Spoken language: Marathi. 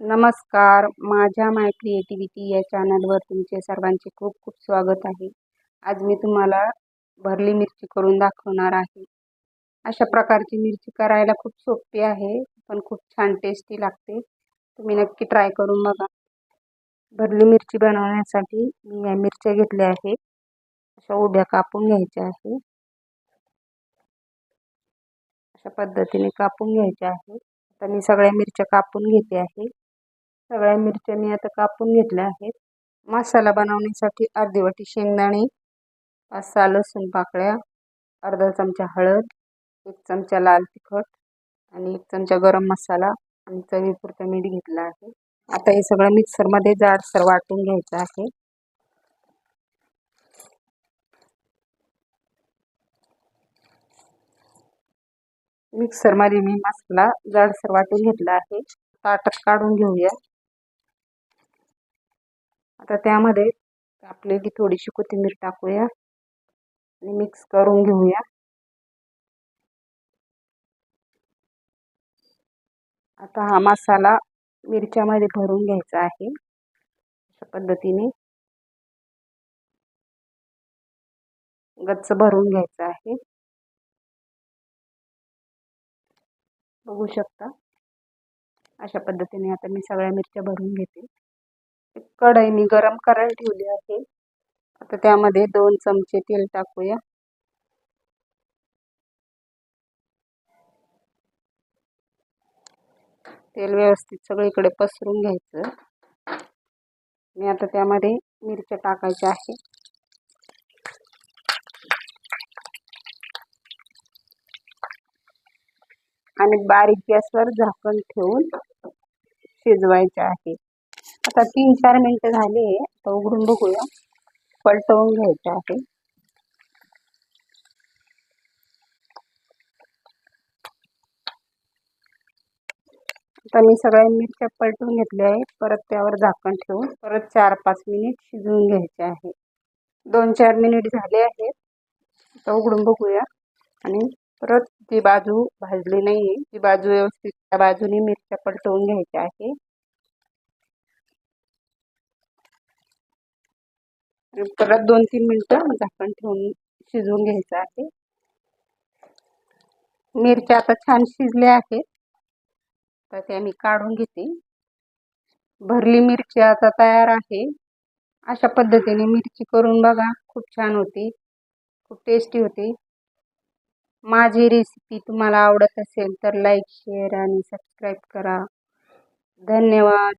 नमस्कार. माझ्या माय क्रिएटिव्हिटी या चॅनलवर तुमचे सर्वांचे खूप खूप स्वागत आहे. आज मी तुम्हाला भरली मिरची करून दाखवणार आहे. अशा प्रकारची मिरची करायला खूप सोपी आहे पण खूप छान टेस्टी लागते. तुम्ही नक्की ट्राय करून बघा. भरली मिरची बनवण्यासाठी मी या मिरच्या घेतल्या आहे अशा उभ्या कापून घ्यायच्या आहे अशा पद्धतीने कापून घ्यायच्या आहे आता मी सगळ्या मिरच्या कापून घेते आहे. सगळ्या मिरच्या मी आता कापून घेतल्या आहेत. मसाला बनवण्यासाठी अर्धी वाटी शेंगदाणे पाच सहा लसूण पाकळ्या अर्धा चमचा हळद एक चमचा लाल तिखट आणि एक चमचा गरम मसाला आणि चवीपुरतं मीठ घेतलं आहे. आता हे सगळं मिक्सरमध्ये जाडसर वाटून घ्यायचं आहे. मिक्सरमध्ये मी मसाला जाडसर वाटून घेतला आहे. ताटात काढून घेऊया. आता त्यामध्ये आपली थोडीशी कोथिंबीर टाकूया आणि मिक्स करून घेऊया. आता हा मसाला मिरच्यामध्ये भरून घ्यायचा आहे. अशा पद्धतीने गच्च भरून घ्यायचं आहे. बघू शकता. अशा पद्धतीने आता मी सगळ्या मिरच्या भरून घेते. कढई मी गरम करायला ठेवली आहे. आता त्यामध्ये दोन चमचे तेल टाकूया. तेल व्यवस्थित सगळीकडे पसरून घ्यायचं. मी आता त्यामध्ये मिरच्या टाकायच्या आहे. आणि बारीक गॅसवर झाकण ठेवून शिजवायचे आहे. आता तीन चार मिनटं झाले आता उघडून बघूया. पलटवून घ्यायचं आहे. आता मी सगळ्या मिरच्या पलटून घेतल्या आहेत. परत त्यावर झाकण ठेवून परत चार पाच मिनिट शिजवून घ्यायचे आहे. दोन चार मिनिट झाले आहेत. आता उघडून बघूया. आणि परत जी बाजू भाजली नाही आहे ती बाजू व्यवस्थित त्या बाजूने मिरच्या पलटवून घ्यायच्या आहे. परत दोन तीन मिनटं झाकण ठेवून शिजवून घ्यायचं आहे. मिरच्या आता छान शिजल्या आहेत. तर त्या मी काढून घेते. भरली मिरची आता तयार आहे. अशा पद्धतीने मिरची करून बघा. खूप छान होती. खूप टेस्टी होती. माझी रेसिपी तुम्हाला आवडत असेल तर लाईक शेअर आणि सबस्क्राईब करा. धन्यवाद.